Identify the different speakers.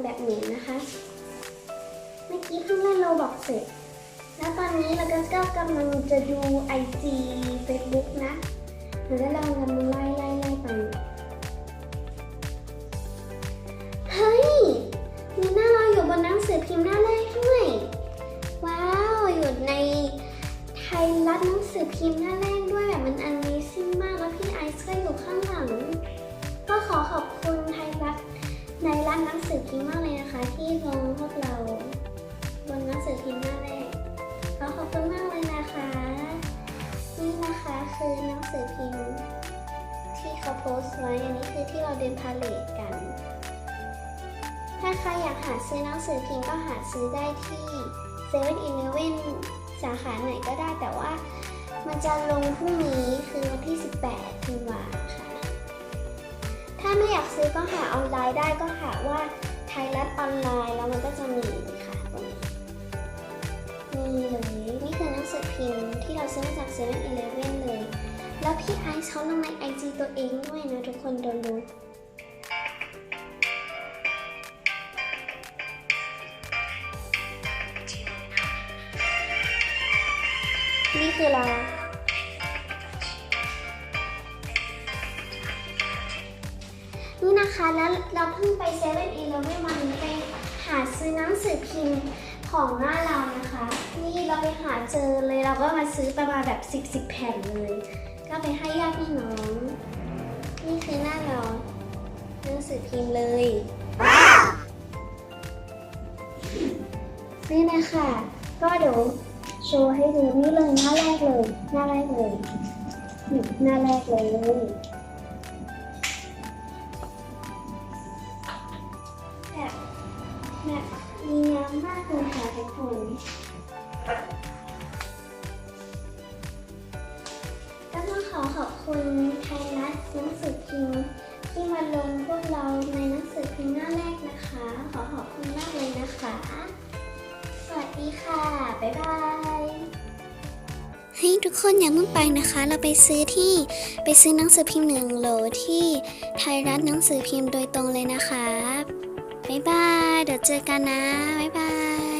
Speaker 1: โชว์การเล่นโทรศัพท์แบบนี้นะคะ เมื่อกี้เพิ่งเล่นเราบอกเสร็จ แล้วตอนนี้เราก็กำลังจะดู IG Facebook นะเดี๋ยวเรากำลังไล่ไล่ไล่ไป หนังสือพิมพ์มากเลยนะคะ ที่ลงพวกเราบนหนังสือพิมพ์หน้าแรกขอขอบคุณมากเลยนะคะ นี่นะคะคือหนังสือพิมพ์ที่เขาโพสต์ไว้ อันนี้คือที่เราเดินพาเลทกัน ถ้าใครอยากหาซื้อหนังสือพิมพ์ก็หาซื้อได้ที่7 e เ e ่ e อสาขาไหนก็ได้แต่ว่ามันจะลงพรุ่งนี้คือวันที่ 18ธันวาค่ะาไม่อยากซื้อก็หาออนไลน์ได้ก็หาว่าไทยรัฐออนไลน์แล้วมันก็จะมีค่ะตรงนี้นี่เลยนี่คือหนังสือพิมพ์ที่เราซื้อมาจาก7 e เ e ่ e เลย แล้วพี่ไอซ์เขาลงในไอจีตัวเองด้วยนะทุกคนโดนรู้นี่คือเรา คะแล้วเราเพิ่งไปเซเว่นอีเลฟเว่นวันนี้ไปหาซื้อหนังสือพิมพ์ของหน้าเรานะคะ นี่เราไปหาเจอเลยเราก็มาซื้อประมาณแบบ10 10แผ่นเลย ก็ไปให้ญาติพี่น้อง นี่คือหน้าเราหนังสือพิมพ์เลยนี่นะคะก็เดี๋ยวโชว์ให้ดูนี่เลยหน้าแรกเลย หน้าแรกเลยหน้าแรกเลย แบบดีงามมากเลยค่ะทุกคนก็ต้องขอขอบคุณไทยรัฐหนังสือพิมพ์ที่มาลงพวกเราในหนังสือพิมพ์หน้าแรกนะคะ ขอขอบคุณมากเลยนะคะ สวัสดีค่ะ บ๊ายบายให้ทุกคนอย่าเพิ่งไปนะคะ เราไปซื้อที่ไปซื้อหนังสือพิมพ์หนึ่งโหลที่ไทยรัฐหนังสือพิมพ์โดยตรงเลยนะคะ บ๊ายบาย เดี๋ยวเจอกันนะ บ๊ายบาย